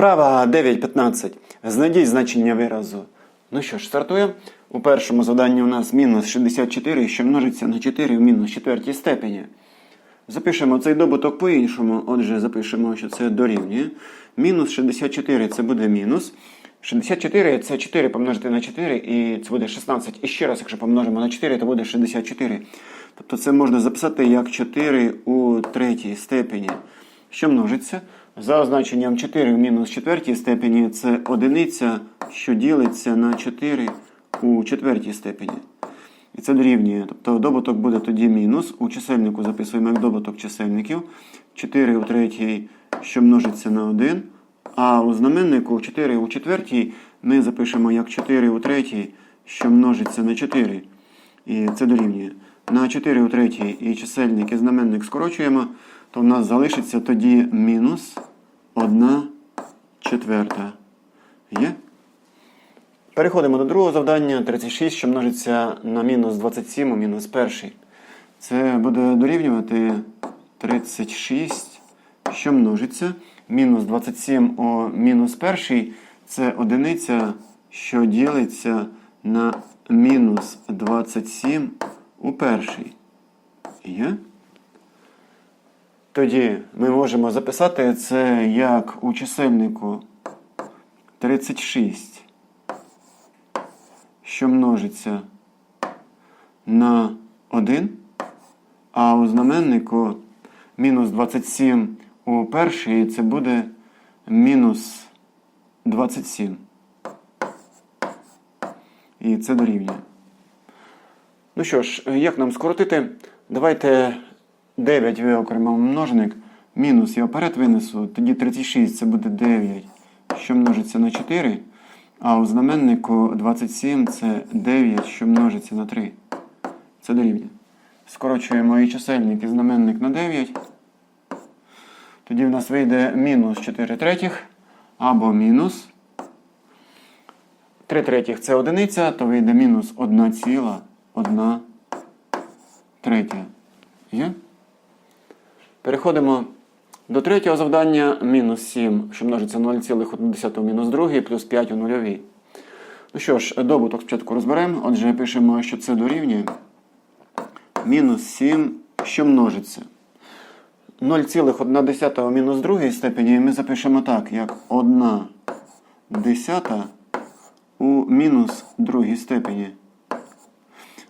Вправа 9.15. Знайдіть значення виразу. Ну що ж, стартуємо. У першому заданні у нас мінус 64, що множиться на 4 в мінус четвертій степені. Запишемо цей добуток по-іншому. Отже, запишемо, що це дорівнює. Мінус 64 це буде мінус. 64 це 4 помножити на 4, і це буде 16. І ще раз, якщо помножимо на 4, то буде 64. Тобто це можна записати як 4 у третій степені. Що множиться? За означенням 4 в мінус четвертій степені це одиниця, що ділиться на 4 у четвертій степені. І це дорівнює. Тобто добуток буде тоді мінус. У чисельнику записуємо як добуток чисельників. 4 у третій, що множиться на 1. А у знаменнику 4 у четвертій ми запишемо як 4 у третій, що множиться на 4. І це дорівнює. На 4 у третій і чисельник і знаменник скорочуємо, то в нас залишиться тоді мінус 1 четверта. Є? Переходимо до другого завдання. 36, що множиться на мінус 27 у мінус перший. Це буде дорівнювати 36, що множиться. Мінус 27 у мінус перший. Це одиниця, що ділиться на мінус 27 у перший. Є? Тоді ми можемо записати це як у чисельнику 36 що множиться на 1, а у знаменнику мінус 27 у першій це буде мінус 27. І це дорівнює. Ну що ж, як нам скоротити? Давайте 9 виокремимо множник. Мінус я вперед винесу. Тоді 36 це буде 9, що множиться на 4. А у знаменнику 27 це 9, що множиться на 3. Це дорівнює. Скорочуємо і чисельник і знаменник на 9. Тоді в нас вийде мінус 4 третіх або мінус 3 третіх це одиниця, то вийде мінус 1 ціла 1 третя. Є? Переходимо до третього завдання мінус 7, що множиться 0,1 мінус 2 плюс 5 у нульовій. Ну що ж, добуток спочатку розберемо. Отже, пишемо, що це дорівнює. Мінус 7, що множиться. 0,1 в мінус 2 степені ми запишемо так, як 1 десята у мінус 2 степені.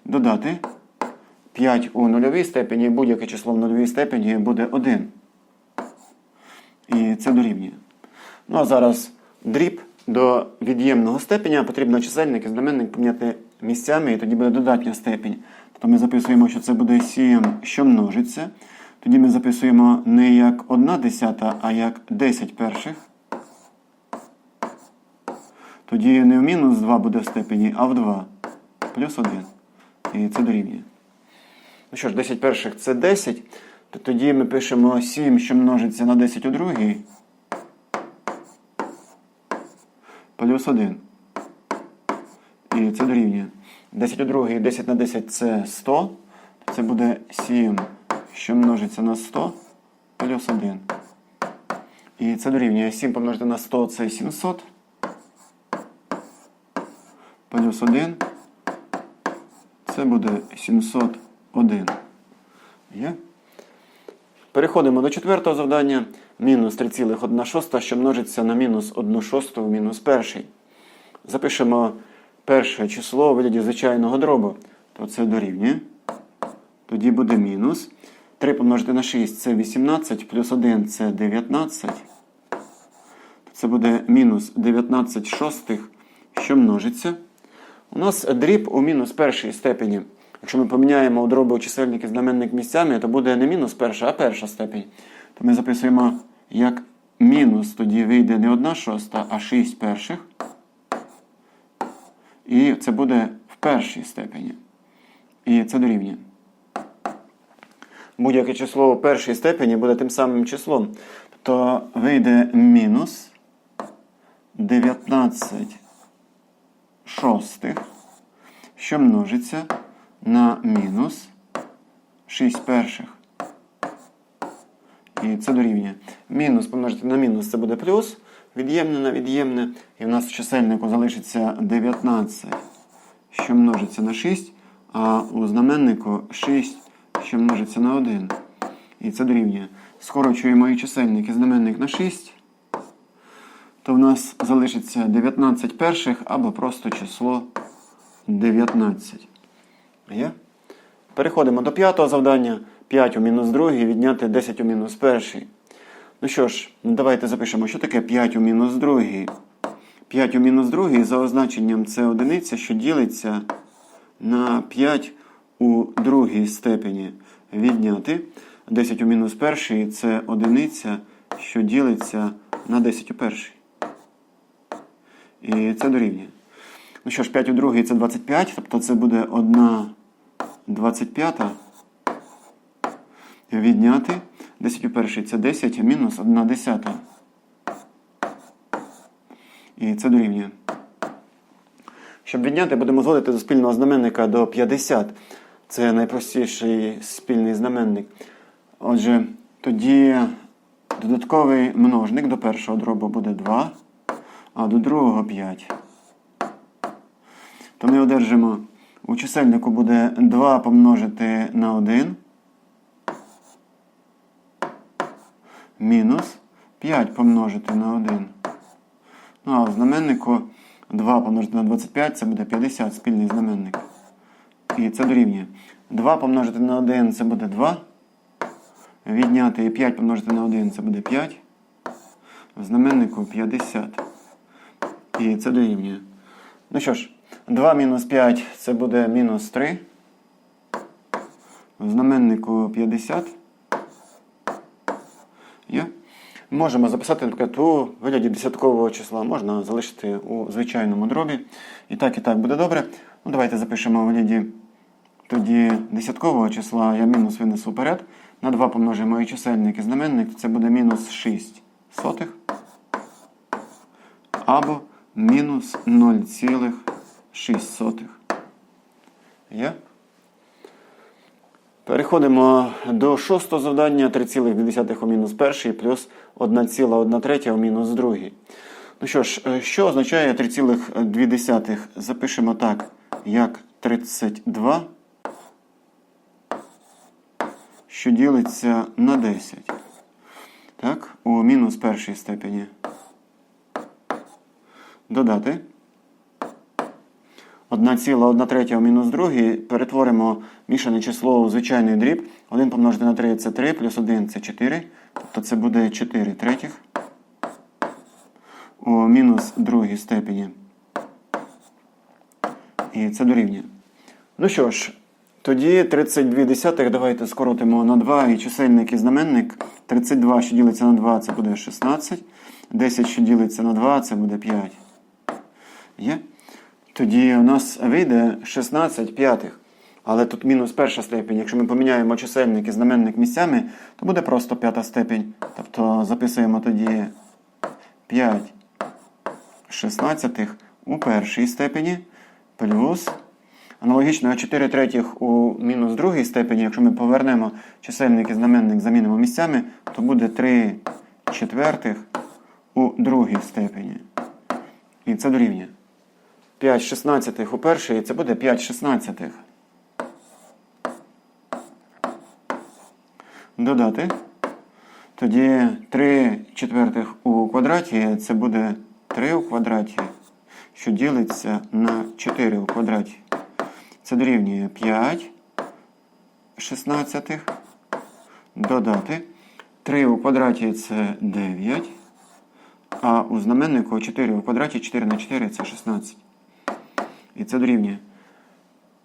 Додати 5 у нульовій степені, будь-яке число в нульовій степені буде 1. І це дорівнює. Ну а зараз дріб до від'ємного степеня потрібно чисельник і знаменник поміняти місцями, і тоді буде додатня степень. Тобто ми записуємо, що це буде 7, що множиться. Тоді ми записуємо не як 1 десята, а як 10 перших. Тоді не в мінус 2 буде в степені, а в 2. Плюс 1. І це дорівнює. Ну що ж, 10 перших це 10 то тоді ми пишемо 7, що множиться на 10 у другій. Плюс 1. І це дорівнює. 10 у другій, 10 на 10 це 100. Це буде 7, що множиться на 100, плюс 1. І це дорівнює 7 помножити на 100 це 700. Плюс 1. Це буде 701. Є? Переходимо до четвертого завдання. Мінус 3,1 що множиться на мінус 1 шосту в мінус перший. Запишемо перше число у вигляді звичайного дробу. То це дорівнює. Тоді буде мінус. 3 помножити на 6 це 18, плюс 1 це 19. Це буде мінус 19 шостих, що множиться. У нас дріб у мінус першій степені. Якщо ми поміняємо у дроби у знаменник місцями, то буде не мінус перша, а перша степень. То ми записуємо як мінус, тоді вийде не одна шоста, а 6 перших. І це буде в першій степені. І це дорівнює. Будь-яке число у першій степені буде тим самим числом. Тобто вийде мінус 19 шостих, що множиться на мінус 6 перших. І це дорівнює. Мінус помножити на мінус це буде плюс. від'ємне на від'ємне. І в нас в чисельнику залишиться 19, що множиться на 6, а у знаменнику 6, що множиться на 1. І це дорівнює. Скорочуємо і чисельник і знаменник на 6, то в нас залишиться 19 перших або просто число 19. Є? Переходимо до п'ятого завдання. 5 у мінус другий відняти 10 у мінус перший. Ну що ж, давайте запишемо, що таке 5 у мінус другий. 5 у мінус другий за означенням це одиниця, що ділиться на 5 у другій степені. Відняти 10 у мінус перший це одиниця, що ділиться на 10 у перший. І це дорівнює. Ну що ж, 5 у другій це 25, тобто це буде 1 25 відняти. 10 у першій це 10, мінус 1 десята. І це дорівнює. Щоб відняти, будемо зводити до спільного знаменника до 50. Це найпростіший спільний знаменник. Отже, тоді додатковий множник до першого дробу буде 2, а до другого 5. То ми одержимо у чисельнику буде 2 помножити на 1. Мінус 5 помножити на 1. Ну, а в знаменнику 2 помножити на 25 це буде 50 спільний знаменник. І це дорівнює. 2 помножити на 1 це буде 2. Відняти 5 помножити на 1 це буде 5. В знаменнику 50. І це дорівнює. Ну що ж, 2 мінус 5 це буде мінус 3. В знаменнику 50. Є. Можемо записати, наприклад, у вигляді десяткового числа. Можна залишити у звичайному дробі. І так, і так буде добре. Ну, Давайте запишемо у вигляді тоді десяткового числа. Я мінус винесу вперед. На 2 помножимо і чисельник і знаменник. Це буде мінус 6 сотих. Або мінус 0,6. Є? Переходимо до шостого завдання 3,2 у мінус перший плюс 1,1 третя у мінус другий. Ну що ж, е, що означає 3,2? Запишемо так, як 32, що ділиться на 10. Так, у мінус першій степені. Додати. 1,1 третя мінус другий. Перетворимо мішане число у звичайний дріб. 1 помножити на 3 це 3, плюс 1 це 4. Тобто це буде 4 третіх у мінус другій степені. І це дорівнює. Ну що ж, тоді 32 десятих давайте скоротимо на 2 і чисельник і знаменник. 32, що ділиться на 2, це буде 16. 10, що ділиться на 2, це буде 5. Є? Тоді у нас вийде 16 п'ятих. Але тут мінус перша степень. Якщо ми поміняємо чисельник і знаменник місцями, то буде просто п'ята степень. Тобто записуємо тоді 5 шістнадцятих у першій степені плюс. Аналогічно 4 третіх у мінус другій степені. Якщо ми повернемо чисельник і знаменник, замінимо місцями, то буде 3 четвертих у другій степені. І це дорівнює. 5 шістнадцятих у першій, це буде 5 шістнадцятих. Додати. Тоді 3 четвертих у квадраті, це буде 3 у квадраті, що ділиться на 4 у квадраті. Це дорівнює 5 шістнадцятих. Додати. 3 у квадраті це 9. А у знаменнику 4 у квадраті 4 на 4 це 16. І це дорівнює.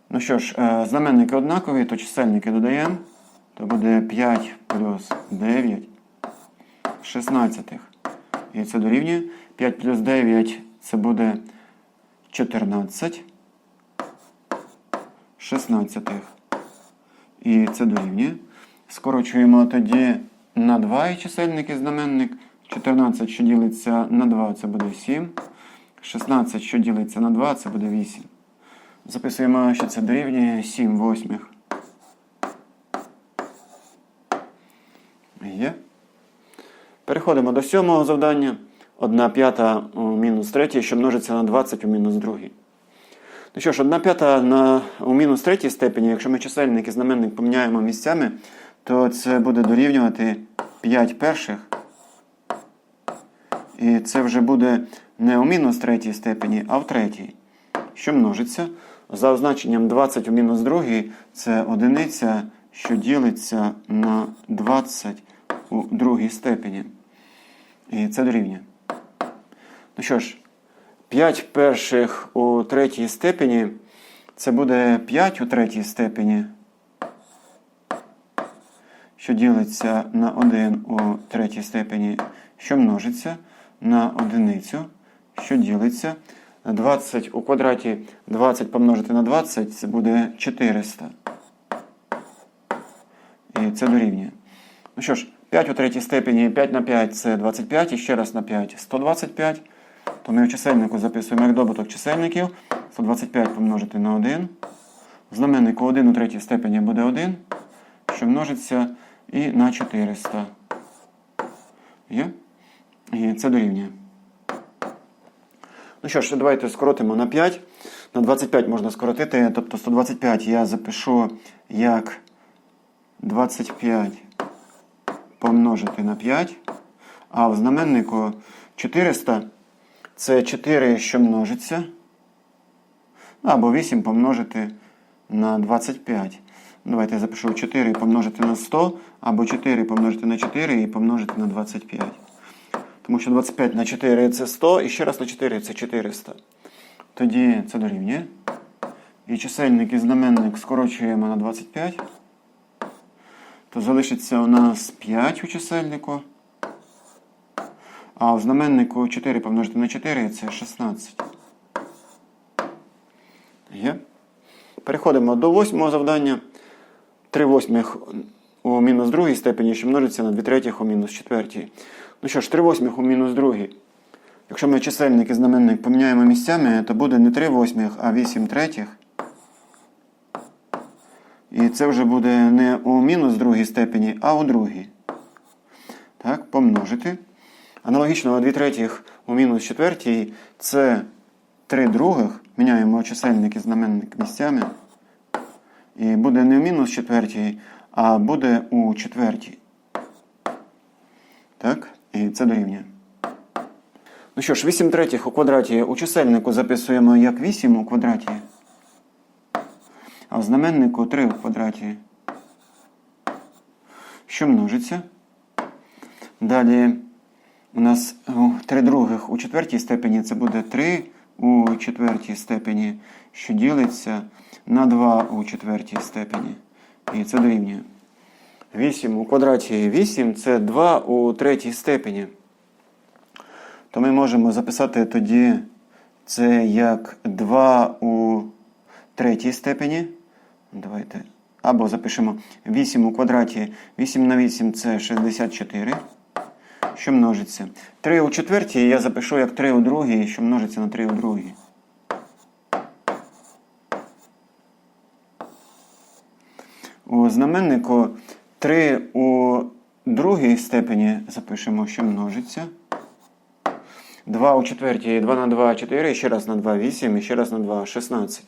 Ну що ж, е, знаменники однакові, то чисельники додаємо. То буде 5 плюс 9 16. І це дорівнює. 5 плюс 9 це буде 14. 16. І це дорівнює. Скорочуємо тоді на 2 і чисельник і знаменник. 14, що ділиться на 2, це буде 7. 16, що ділиться на 2, це буде 8. Записуємо, що це дорівнює 7 восьмих. Є. Переходимо до сьомого завдання. 1 п'ята у мінус третій, що множиться на 20 у мінус другій. Ну що ж, 1 п'ята на, у мінус третій степені, якщо ми чисельник і знаменник поміняємо місцями, то це буде дорівнювати 5 перших. І це вже буде не у мінус третій степені, а в третій. Що множиться? За означенням 20 у мінус другій це одиниця, що ділиться на 20 у другій степені. І це дорівнює. Ну що ж, 5 перших у третій степені це буде 5 у третій степені, що ділиться на 1 у третій степені, що множиться на одиницю, що ділиться 20 у квадраті 20 помножити на 20 це буде 400. І це дорівнює. Ну що ж, 5 у третій степені 5 на 5 це 25, і ще раз на 5 125. То ми в чисельнику записуємо як добуток чисельників. 125 помножити на 1. В знаменнику 1 у третій степені буде 1, що множиться і на 400. Є? І це дорівнює. Ну що ж, давайте скоротимо на 5. На 25 можна скоротити, тобто 125 я запишу як 25 помножити на 5. А в знаменнику 400 це 4, що множиться. Або 8 помножити на 25. Давайте я запишу 4 помножити на 100, або 4 помножити на 4 і помножити на 25. Тому що 25 на 4 це 100, і ще раз на 4 це 400. Тоді це дорівнює. І чисельник і знаменник скорочуємо на 25. То залишиться у нас 5 у чисельнику. А в знаменнику 4 помножити на 4 це 16. Є. Переходимо до восьмого завдання. 3 восьмих у мінус другій степені, що множиться на 2 третіх у мінус четвертій. Ну що ж, 3 восьмих у мінус другій. Якщо ми чисельник і знаменник поміняємо місцями, то буде не 3 восьмих, а 8 третіх. І це вже буде не у мінус другій степені, а у другій. Так, помножити. Аналогічно 2 третіх у мінус четвертій це 3 других. Міняємо чисельник і знаменник місцями. І буде не в мінус четвертій, а буде у четвертій. Так, і це дорівнює. Ну що ж, 8 третіх у квадраті у чисельнику записуємо як 8 у квадраті. А в знаменнику 3 у квадраті. Що множиться? Далі у нас 3 других у четвертій степені це буде 3 у четвертій степені, що ділиться на 2 у четвертій степені. І це дорівнює. 8 у квадраті 8 це 2 у третій степені. То ми можемо записати тоді це як 2 у третій степені. Давайте. Або запишемо 8 у квадраті. 8 на 8 це 64. Що множиться? 3 у четвертій я запишу як 3 у другій, що множиться на 3 у другій. У знаменнику 3 у другій степені запишемо, що множиться. 2 у четвертій, 2 на 2, 4, ще раз на 2, 8, і ще раз на 2, 16.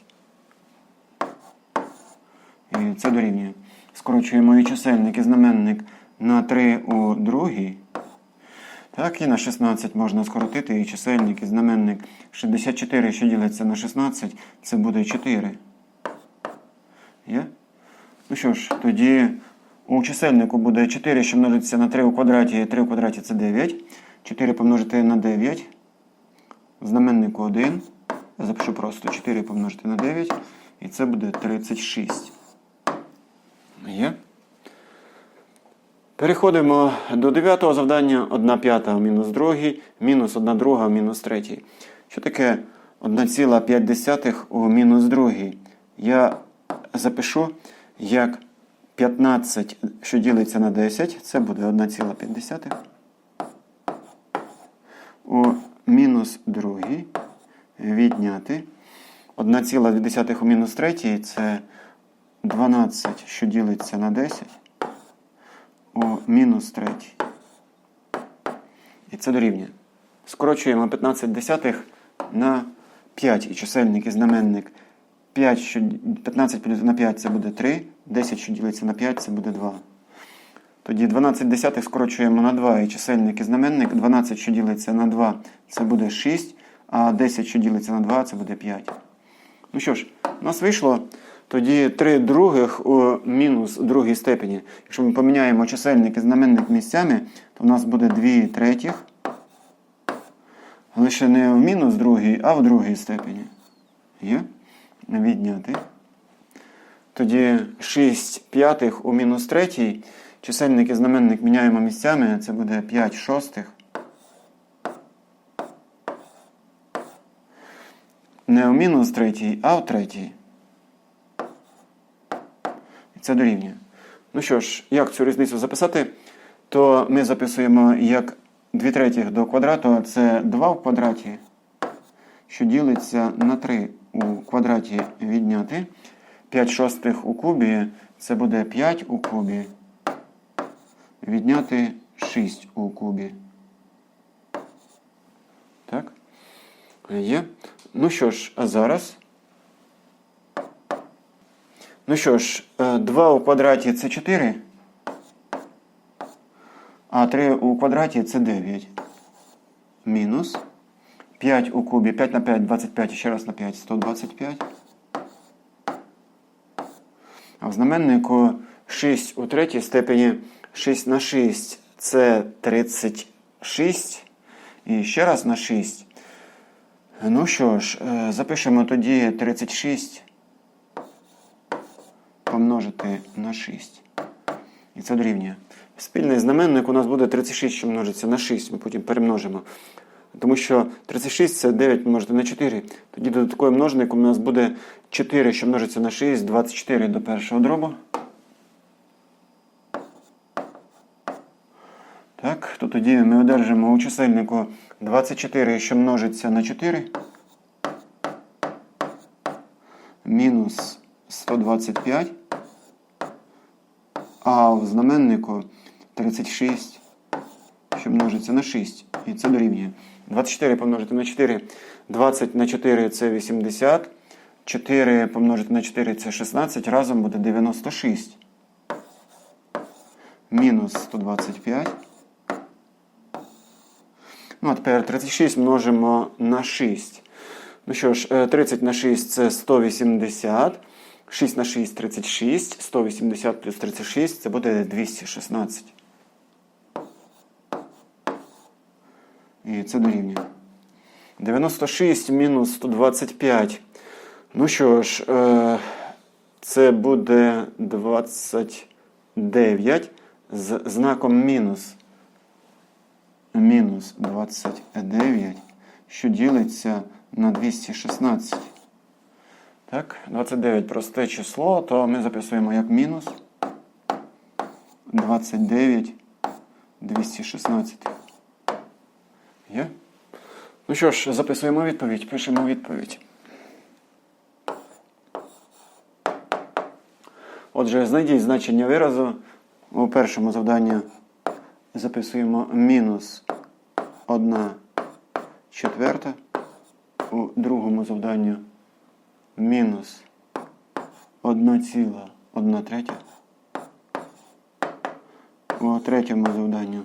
І це дорівнює. Скорочуємо і чисельник і знаменник на 3 у другій. Так, і на 16 можна скоротити і чисельник і знаменник 64, що ділиться на 16, це буде 4. Є? Ну що ж, тоді у чисельнику буде 4, що множиться на 3 у квадраті, 3 у квадраті це 9. 4 помножити на 9. Знаменнику 1. Я запишу просто 4 помножити на 9. І це буде 36. Є? Переходимо до дев'ятого завдання 1 п'ята мінус другий, мінус 1 друга мінус третій. Що таке 1,5 у мінус другий? Я запишу як 15, що ділиться на 10, це буде 1,5. У мінус другий відняти 1,2 у мінус третій це 12, що ділиться на 10 у мінус третій. І це дорівнює. скорочуємо 15 десятих на 5 і чисельник і знаменник. 5, що, 15 поділити на 5 це буде 3, 10, що ділиться на 5, це буде 2. Тоді 12 десятих скорочуємо на 2 і чисельник і знаменник. 12, що ділиться на 2, це буде 6, а 10, що ділиться на 2, це буде 5. Ну що ж, у нас вийшло тоді 3 других у мінус другій степені. Якщо ми поміняємо чисельник і знаменник місцями, то в нас буде 2 третіх. Лише не в мінус другій, а в другій степені. Є? Відняти. Тоді 6 п'ятих у мінус третій. Чисельник і знаменник міняємо місцями. Це буде 5 шостих. Не в мінус третій, а в третій. І це дорівнює. Ну що ж, як цю різницю записати, то ми записуємо як 2 третіх до квадрату, це 2 в квадраті, що ділиться на 3 у квадраті відняти. 5 шостих у кубі це буде 5 у кубі. Відняти 6 у кубі. Так? Є. Ну що ж, а зараз. Ну що ж, 2 у квадраті це 4. А 3 у квадраті це 9. Мінус. 5 у кубі. 5 на 5, 25. Ще раз на 5, 125. А в знаменнику 6 у третій степені 6 на 6 це 36. І ще раз на 6. Ну що ж, е, запишемо тоді 36 помножити на 6. І це дорівнює. Спільний знаменник у нас буде 36, що множиться на 6. Ми потім перемножимо. Тому що 36 це 9 помножити на 4. Тоді додатковим множником у нас буде 4, що множиться на 6, 24 до першого дробу. Так, то тоді ми одержимо у чисельнику 24, що множиться на 4. Мінус 125. А в знаменнику 36, що множиться на 6. І це дорівнює. 24 помножити на 4. 20 на 4 це 80. 4 помножити на 4 це 16. Разом буде 96. Мінус 125. Ну, а тепер 36 множимо на 6. Ну що ж, 30 на 6 це 180. 6 на 6 36. 180 плюс 36 це буде 216. І це дорівнює. 96 мінус 125. Ну що ж, це буде 29 з знаком мінус. Мінус 29, що ділиться на 216. Так, 29 просте число, то ми записуємо як мінус 29 216. Є? Ну що ж, записуємо відповідь, пишемо відповідь. Отже, знайдіть значення виразу. У першому завданні записуємо мінус 1 четверта. У другому завданні мінус 1,1 третя. У третьому завданні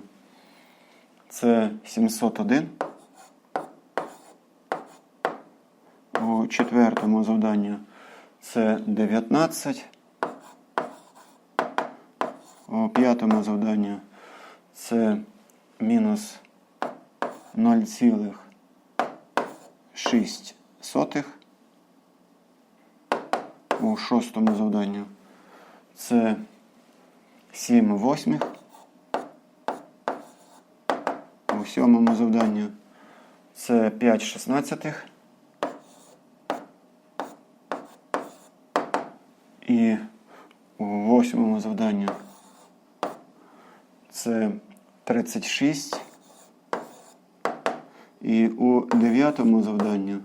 це 701. У четвертому завданні це 19. У п'ятому завданні це мінус 0,6. У шостому завданні це 7 восьмих. У сьомому завданні це 5 шістнадцятих. І у восьмому завданні це 36. І у дев'ятому завданні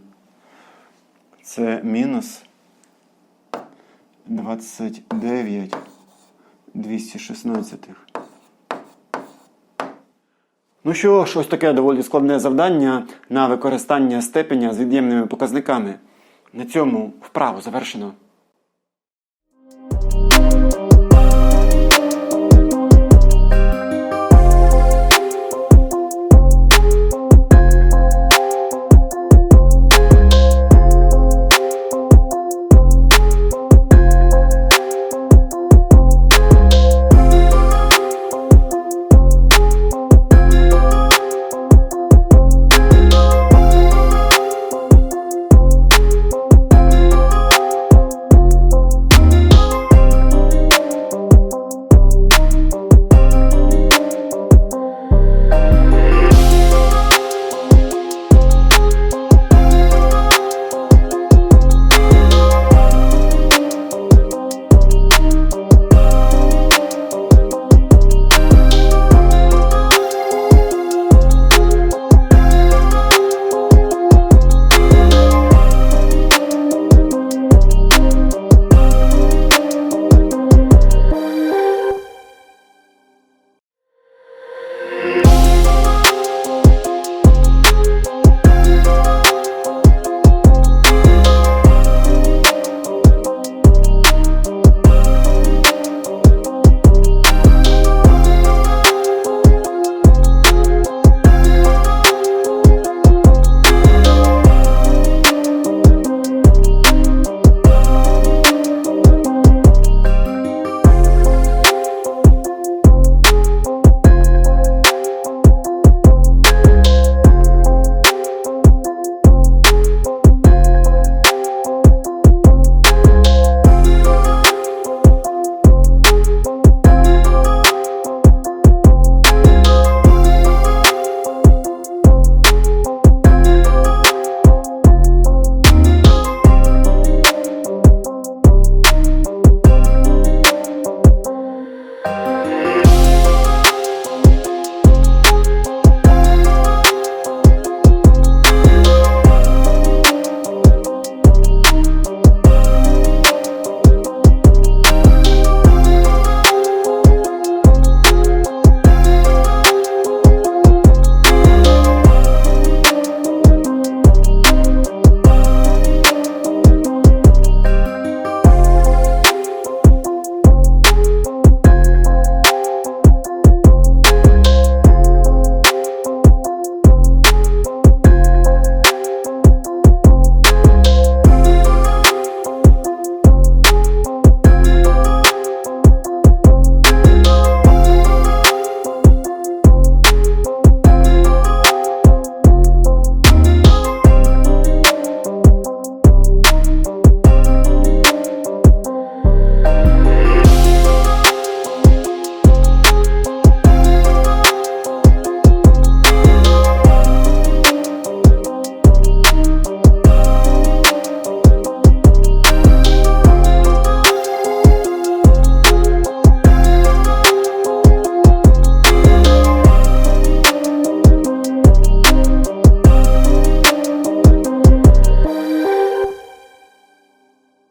це мінус 29 216. Ну що ж, ось таке доволі складне завдання на використання степеня з від'ємними показниками. На цьому вправу завершено.